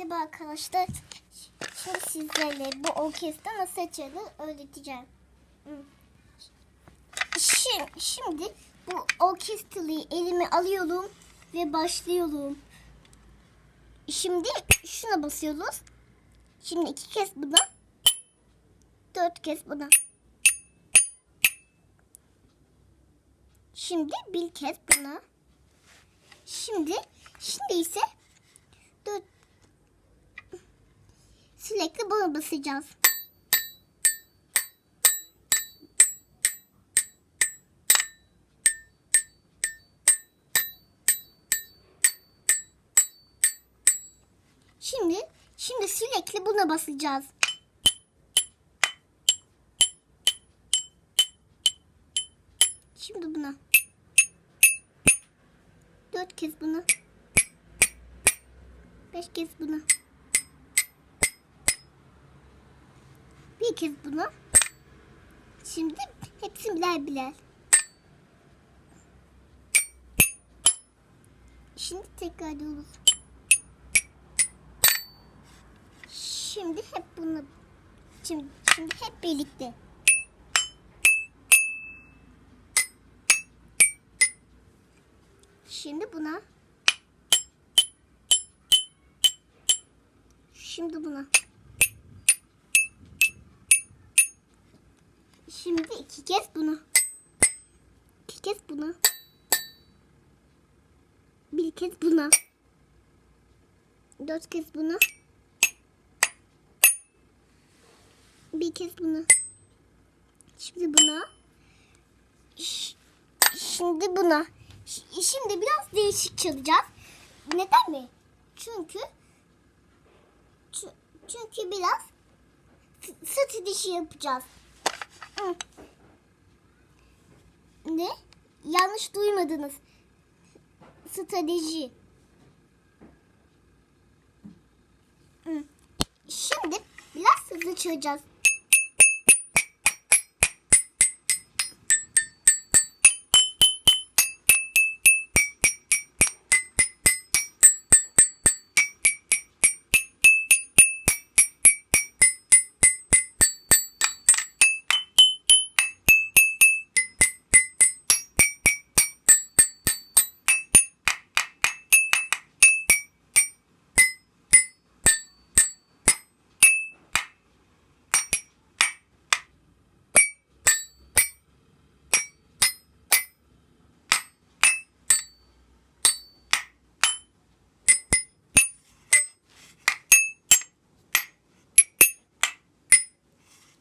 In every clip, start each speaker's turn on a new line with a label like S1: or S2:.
S1: Merhaba arkadaşlar. Şimdi sizlerle bu orkestra nasıl açılır öğreteceğim. Şimdi, şimdi bu orkestrayı elime alıyorum ve başlıyorum. Şimdi şuna basıyoruz. Şimdi iki kez buna. Dört kez buna. Şimdi bir kez buna. Şimdi, şimdi ise dört sürekli buna basacağız. Şimdi, şimdi sürekli buna basacağız. Şimdi buna. Dört kez buna. Beş kez buna. Kez buna. Şimdi hepsini birer birer. Şimdi tekrar ediyoruz. Şimdi hep bunu şimdi, şimdi hep birlikte. Şimdi buna. Şimdi buna. Şimdi iki kez buna. İki kez buna. Bir kez buna. Dört kez buna. Bir kez buna. Şimdi buna. Şimdi buna. Şimdi biraz değişik çalacağız. Neden mi? Çünkü Çü- çünkü biraz s- sırt dişi yapacağız. Ne? Yanlış duymadınız. Strateji. Şimdi biraz hızlı çalacağız.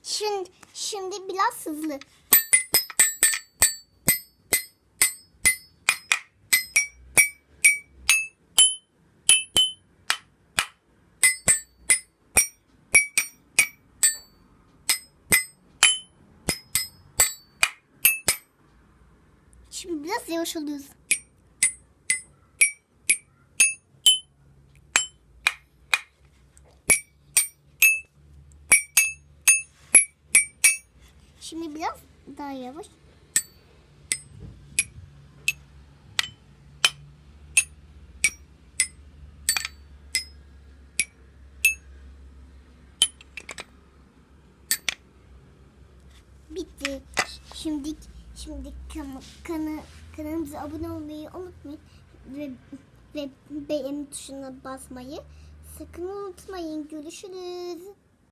S1: Şimdi, şimdi biraz hızlı. Şimdi biraz yavaş oluyoruz. Şimdi biraz daha yavaş. Bitti. Şimdi şimdi kan, kanalımıza abone olmayı unutmayın ve ve beğeni tuşuna basmayı sakın unutmayın. Görüşürüz.